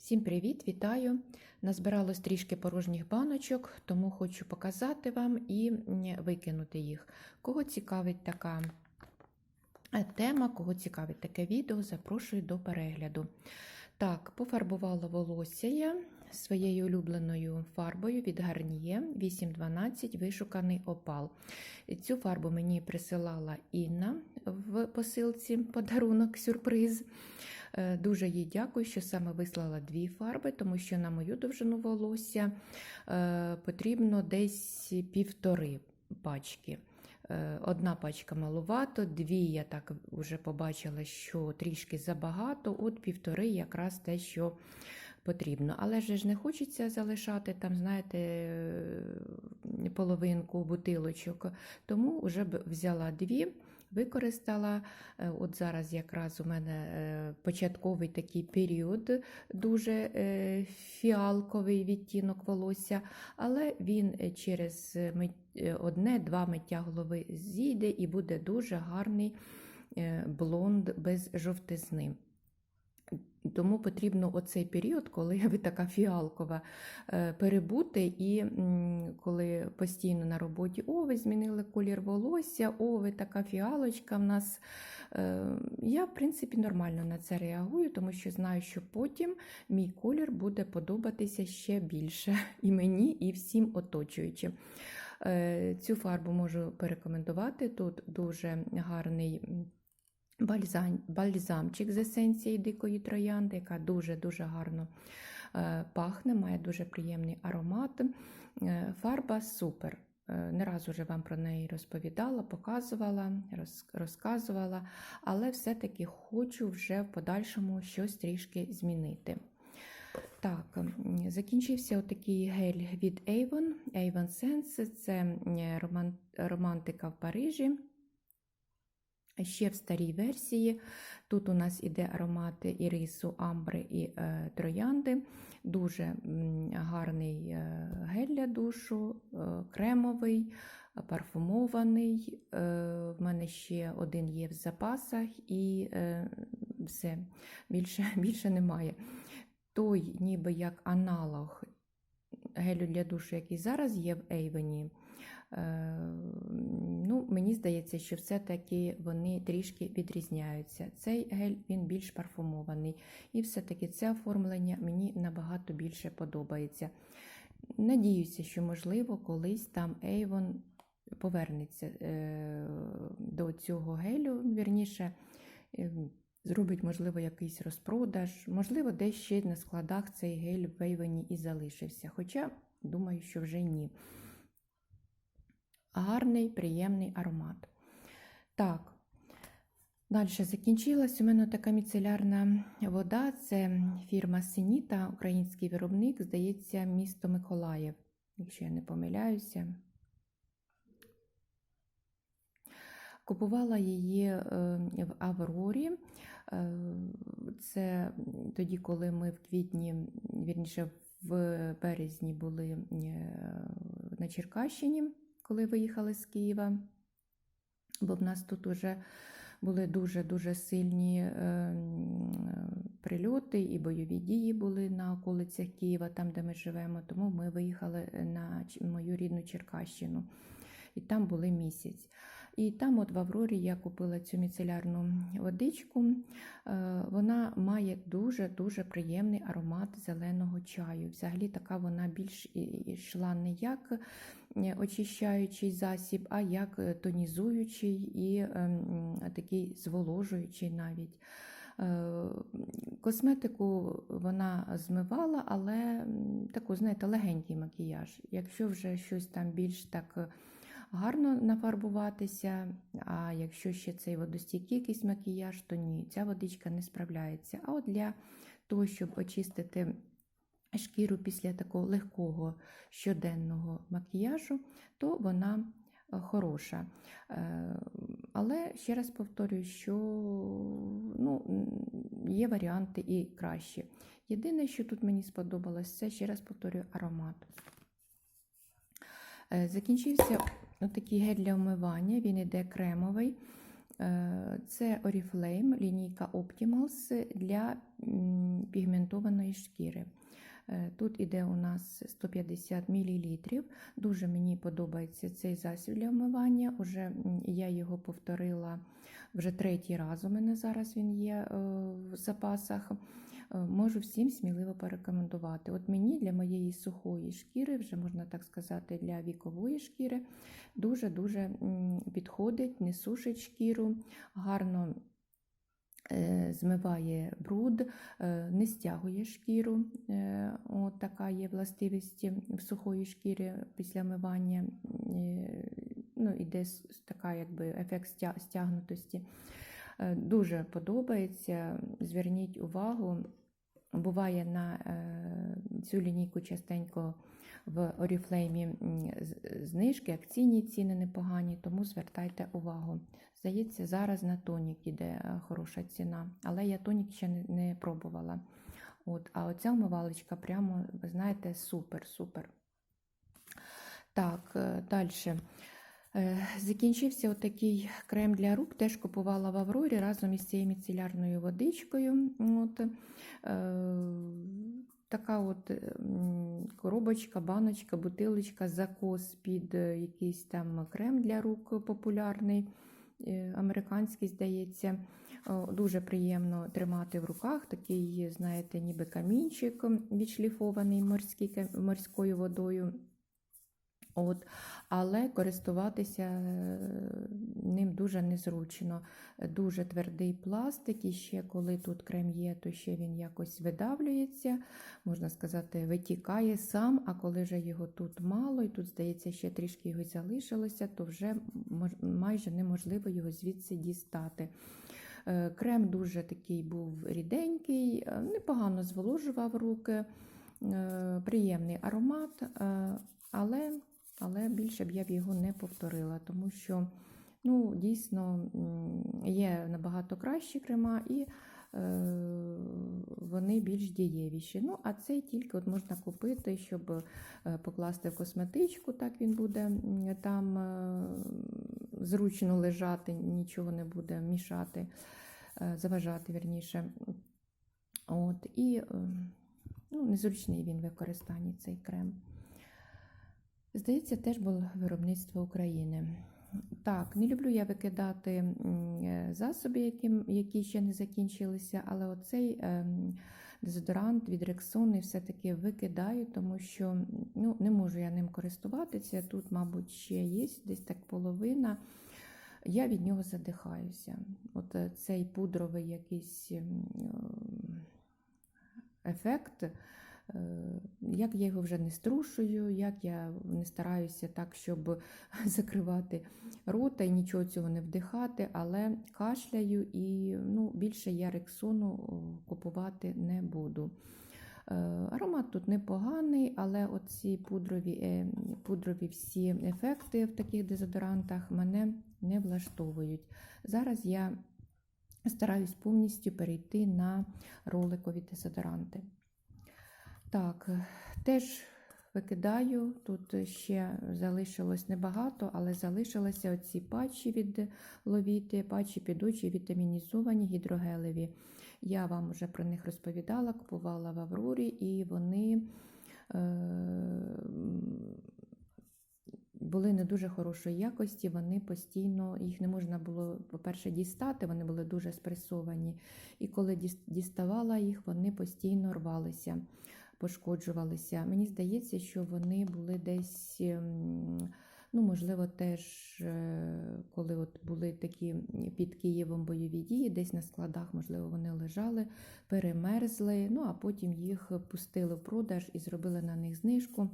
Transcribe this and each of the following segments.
Всім привіт, вітаю! Назбиралось трішки порожніх баночок, тому хочу показати вам і викинути їх. Кого цікавить така е, тема, кого цікавить таке відео, запрошую до перегляду. Так, пофарбувала волосся я своєю улюбленою фарбою від Garnier 812 вишуканий опал. Цю фарбу мені присилала Інна в посилці подарунок сюрприз. Е, Дуже їй дякую, що саме вислала дві фарби, тому що на мою довжину волосся е, потрібно десь півтори пачки. Е, Одна пачка малувато, дві я так вже побачила, що трішки забагато, от півтори якраз те, що потрібно. Але ж не хочеться залишати там, знаєте, половинку бутилочок, тому вже б взяла дві. Використала, Е, от зараз якраз у мене е, початковий такий період, дуже е, фіалковий відтінок волосся, але він через одне-два миття голови зійде і буде дуже гарний блонд без жовтизни. Тому потрібно оцей період, коли ви така фіалкова, е, перебути, і коли постійно на роботі, о, ви змінили колір волосся, о, ви така фіалочка в нас. Е, Я, в принципі, нормально на це реагую, тому що знаю, що потім мій колір буде подобатися ще більше і мені, і всім оточуючим. Е, Цю фарбу можу порекомендувати. Тут дуже гарний бальзам, бальзамчик з есенції дикої троянди, яка дуже-дуже гарно е, пахне, має дуже приємний аромат. Е, Фарба супер. Е, Не раз уже вам про неї розповідала, показувала, роз- розказувала, але все-таки хочу вже в подальшому щось трішки змінити. Так, закінчився отакий гель від Avon. Avon Sense це романтика в Парижі. Ще в старій версії. Тут у нас іде аромати ірису, амбри і е, троянди. Дуже гарний е, гель для душу, е, кремовий, парфумований. Е, в мене ще один є в запасах і е, все, більше, більше немає. Той, ніби як аналог гелю для душу, який зараз є в Ейвені, Ну, мені здається, що все-таки вони трішки відрізняються. Цей гель він більш парфумований, і все-таки це оформлення мені набагато більше подобається. Надіюся, що, можливо, колись там Avon повернеться е, до цього гелю, вірніше, е, зробить, можливо, якийсь розпродаж, можливо, десь ще на складах цей гель в Avon і залишився. Хоча, думаю, що вже ні гарний, приємний аромат. Так, далі закінчилась. У мене така міцелярна вода. Це фірма Сеніта, український виробник, здається, місто Миколаїв, якщо я не помиляюся. Купувала її е, в Аврорі. Е, Це тоді, коли ми в квітні, вірніше, в березні були е, на Черкащині коли виїхали з Києва, бо в нас тут вже були дуже-дуже сильні е, прильоти і бойові дії були на околицях Києва, там, де ми живемо. Тому ми виїхали на мою рідну Черкащину. І там були місяць. І там, от в Аврорі, я купила цю міцелярну водичку. Е, Вона має дуже-дуже приємний аромат зеленого чаю. Взагалі, така вона більш йшла не як е, очищаючий засіб, а як е, тонізуючий і ем, такий зволожуючий навіть. Косметику вона змивала, але таку, знаєте, легенький макіяж. Якщо вже щось там більш так гарно нафарбуватися, а якщо ще цей водостійкий якийсь макіяж, то ні, ця водичка не справляється. А от для того, щоб очистити шкіру після такого легкого щоденного макіяжу, то вона е, хороша. Е, Але ще раз повторюю, що ну, є варіанти і кращі. Єдине, що тут мені сподобалось, це ще раз повторюю аромат. Е, Закінчився такий гель для вмивання, він іде кремовий. Е, Це Oriflame, лінійка Optimals для пігментованої шкіри. Е, Тут іде у нас 150 мл. Дуже мені подобається цей засіб для вмивання. Уже я його повторила вже третій раз. У мене зараз він є е, в запасах. Е, Можу всім сміливо порекомендувати. От мені для моєї сухої шкіри, вже можна так сказати, для вікової шкіри, дуже-дуже підходить, не сушить шкіру, гарно е, змиває бруд, е, не стягує шкіру. От така є властивість в сухої шкірі після мивання. Ну, іде така якби ефект стягнутості. Дуже подобається. Зверніть увагу. Буває на е, цю лінійку частенько в з- знижки, акційні ціни непогані, тому звертайте увагу. Здається, зараз на тонік іде е, хороша ціна, але я тонік ще не, пробувала. От, а оця вмивалочка прямо, ви знаєте, супер, супер. Так, далі. Закінчився отакий крем для рук, теж купувала в Аврорі разом із цією міцелярною водичкою. От, е, така от коробочка, баночка, бутилочка, закос під е, якийсь там крем для рук популярний, е, американський, здається. Дуже приємно тримати в руках такий, знаєте, ніби камінчик відшліфований морською водою. От, але користуватися е, ним дуже незручно. Дуже твердий пластик, і ще коли тут крем є, то ще він якось видавлюється, можна сказати, витікає сам, а коли вже його тут мало, і тут, здається, ще трішки його залишилося, то вже майже неможливо його звідси дістати. Е, Крем дуже такий був ріденький, е, непогано зволожував руки, приємний аромат, але, але більше б я б його не повторила, тому що ну, дійсно є набагато кращі крема і е, вони більш дієвіші. Ну, а цей тільки от можна купити, щоб е, покласти в косметичку, так він буде там е, зручно лежати, нічого не буде мішати, заважати вірніше. От, і ну, незручний він в використанні цей крем. Здається, теж було виробництво України. Так, не люблю я викидати е, засоби, які, які ще не закінчилися, але оцей ем, дезодорант від Rexona все-таки викидаю, тому що ну, не можу я ним користуватися. Тут, мабуть, ще є десь так половина. Я від нього задихаюся. От е, цей пудровий якийсь ем, ефект. Е, Як я його вже не струшую, як я не стараюся так, щоб закривати рота і нічого цього не вдихати, але кашляю і ну, більше я рексону купувати не буду. Е, Аромат тут непоганий, але оці пудрові, е, пудрові всі ефекти в таких дезодорантах мене не влаштовують. Зараз я стараюсь повністю перейти на роликові дезодоранти. Так, е, теж викидаю. Тут ще залишилось небагато, але залишилися оці патчі від ловіти, патчі під очі вітамінізовані гідрогелеві. Я вам вже про них розповідала, купувала в Аврорі, і вони е, були не дуже хорошої якості. Вони постійно, їх не можна було, по-перше, дістати, вони були дуже спресовані. І коли діставала їх, вони постійно рвалися, пошкоджувалися. Мені здається, що вони були десь. ем, Ну, можливо, теж е, коли от були такі під Києвом бойові дії, десь на складах, можливо, вони лежали, перемерзли, ну а потім їх пустили в продаж і зробили на них знижку.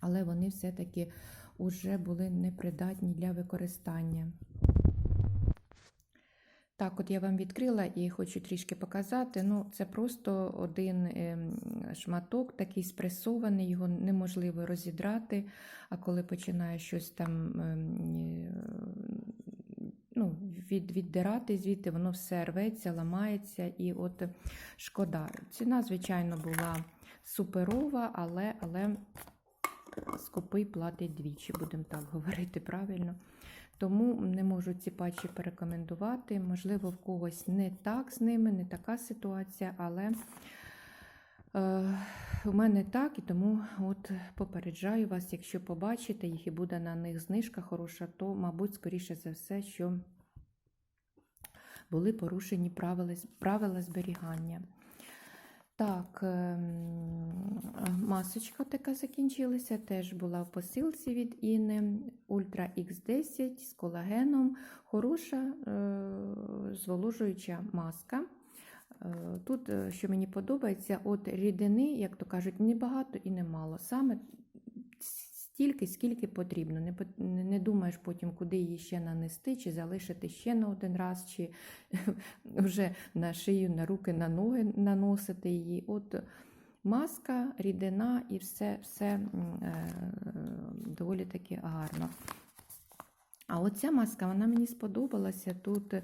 Але вони все-таки вже були непридатні для використання. Так, от я вам відкрила і хочу трішки показати. Ну, це просто один ем, шматок, такий спресований, його неможливо розідрати. А коли починає щось там ем, ну, від, віддирати звідти, воно все рветься, ламається, і от шкода. Ціна, звичайно, була суперова, але, але скупий платить двічі, будемо так говорити правильно. Тому не можу ці патчі порекомендувати. Можливо, в когось не так з ними, не така ситуація, але е, у мене так, і тому от попереджаю вас, якщо побачите їх і буде на них знижка хороша, то, мабуть, скоріше за все, що були порушені правила, правила зберігання. Так, ем, масочка така закінчилася, теж була в посилці від Інни. Ультра X10 з колагеном. Хороша е, зволожуюча маска. Е, Тут, е, що мені подобається, от рідини, як то кажуть, не багато і немало. Саме стільки, скільки потрібно. Не, не думаєш потім, куди її ще нанести, чи залишити ще на один раз, чи вже на шию, на руки, на ноги наносити її. От маска, рідина і все, все е, доволі таки гарно. А оця маска вона мені сподобалася. Тут е,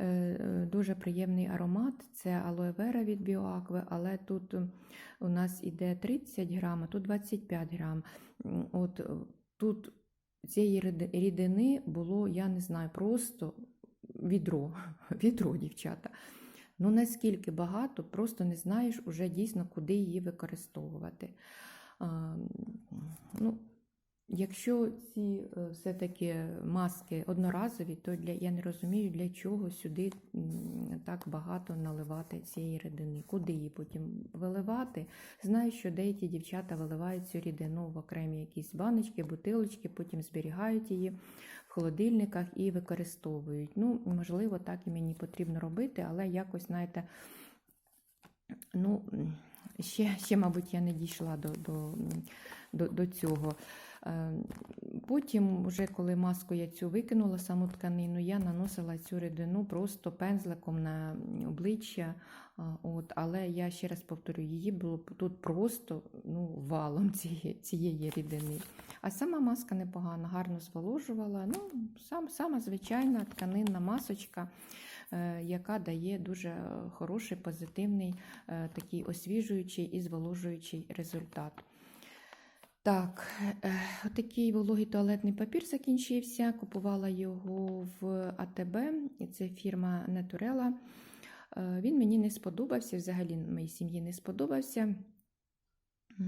е, дуже приємний аромат. Це алоe вера від Біоакви, але тут у нас іде 30 грам, а тут 25 грам. От е, тут цієї рідини було, я не знаю, просто відро, відро, дівчата. Ну наскільки багато, просто не знаєш уже дійсно, куди її використовувати. А, ну, Якщо ці е, все-таки маски одноразові, то для, я не розумію, для чого сюди так багато наливати цієї рідини. Куди її потім виливати? Знаю, що деякі дівчата виливають цю рідину в окремі якісь баночки, бутилочки, потім зберігають її в холодильниках і використовують. Ну, можливо, так і мені потрібно робити, але якось, знаєте, ну, ще, ще мабуть, я не дійшла до, до, до, до цього. Е, Потім, вже коли маску я цю викинула, саму тканину, я наносила цю рідину просто пензликом на обличчя. От, але я ще раз повторю, її було тут просто ну, валом цієї, цієї рідини. А сама маска непогана, гарно зволожувала. Ну, сам, сама звичайна тканинна масочка, е, яка дає дуже хороший, позитивний, е, такий освіжуючий і зволожуючий результат. Так, е, отакий вологий туалетний папір закінчився. Купувала його в АТБ, це фірма. Е, Він мені не сподобався, взагалі моїй сім'ї не сподобався. Е,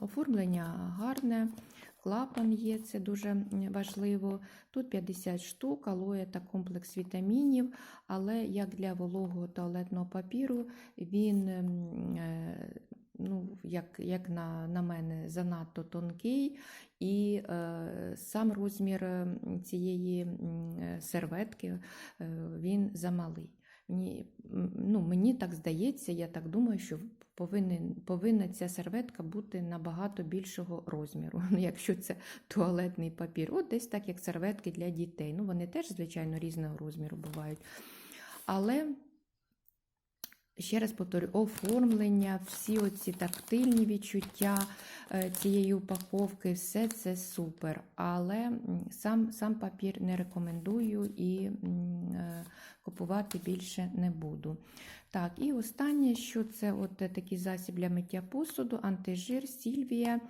Оформлення гарне, клапан є, це дуже важливо. Тут 50 штук, алоє та комплекс вітамінів, але як для вологого туалетного папіру, він, е, ну, як, як на, на мене, занадто тонкий, і е, сам розмір цієї серветки е, він замалий. Мені, ну, мені так здається, я так думаю, що повинен, повинна ця серветка бути набагато більшого розміру, ну, якщо це туалетний папір. От десь так, як серветки для дітей. Ну, вони теж, звичайно, різного розміру бувають. Але, ще раз повторю, оформлення, всі оці тактильні відчуття е, цієї упаковки, все це супер. Але сам, сам папір не рекомендую і е, купувати більше не буду. Так, і останнє, що це от такий засіб для миття посуду, антижир, Сільвія.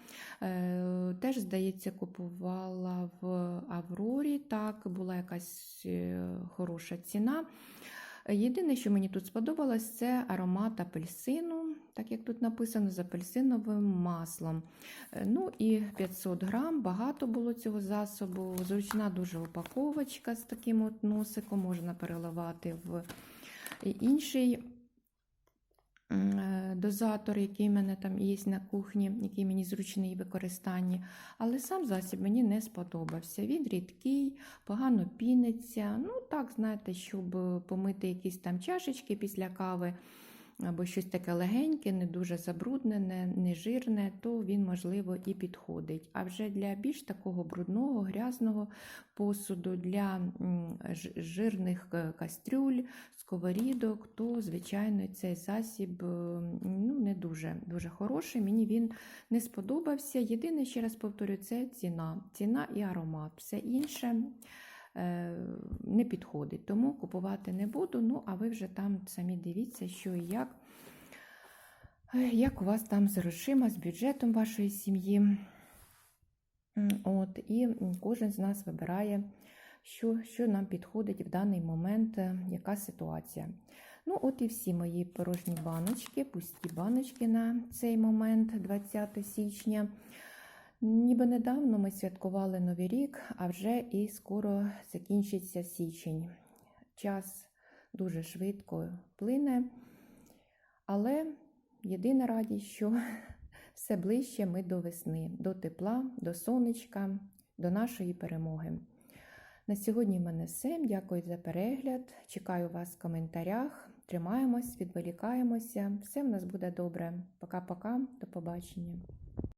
Е, теж, здається, купувала в Аврорі. Так, була якась хороша ціна. Єдине, що мені тут сподобалось, це аромат апельсину, так як тут написано, з апельсиновим маслом. Е, Ну і 500 грам, багато було цього засобу. Зручна дуже упаковочка з таким от носиком, можна переливати в інший дозатор, який в мене там є на кухні, який мені зручний в використанні. Але сам засіб мені не сподобався. Він рідкий, погано піниться. Ну, так, знаєте, щоб помити якісь там чашечки після кави. Або щось таке легеньке, не дуже забруднене, не жирне, то він, можливо, і підходить. А вже для більш такого брудного, грязного посуду, для жирних е, кастрюль, сковорідок, то, звичайно, цей засіб е, ну, не дуже, дуже хороший. Мені він не сподобався. Єдине, ще раз повторю, це ціна. Ціна і аромат. Все інше не підходить, тому купувати не буду. Ну, а ви вже там самі дивіться, що і як. Е, Як у вас там з грошима, з бюджетом вашої сім'ї? От, і кожен з нас вибирає що, що нам підходить в даний момент, е, яка ситуація. Ну, от і всі мої порожні баночки, пусті баночки на цей момент, 20 січня. Ніби недавно ми святкували Новий рік, а вже і скоро закінчиться січень. Час дуже швидко плине, але єдина радість, що все ближче ми до весни, до тепла, до сонечка, до нашої перемоги. На сьогодні в мене все. Дякую за перегляд. Чекаю вас в коментарях. Тримаємось, відволікаємося. Все в нас буде добре. Пока-пока, до побачення.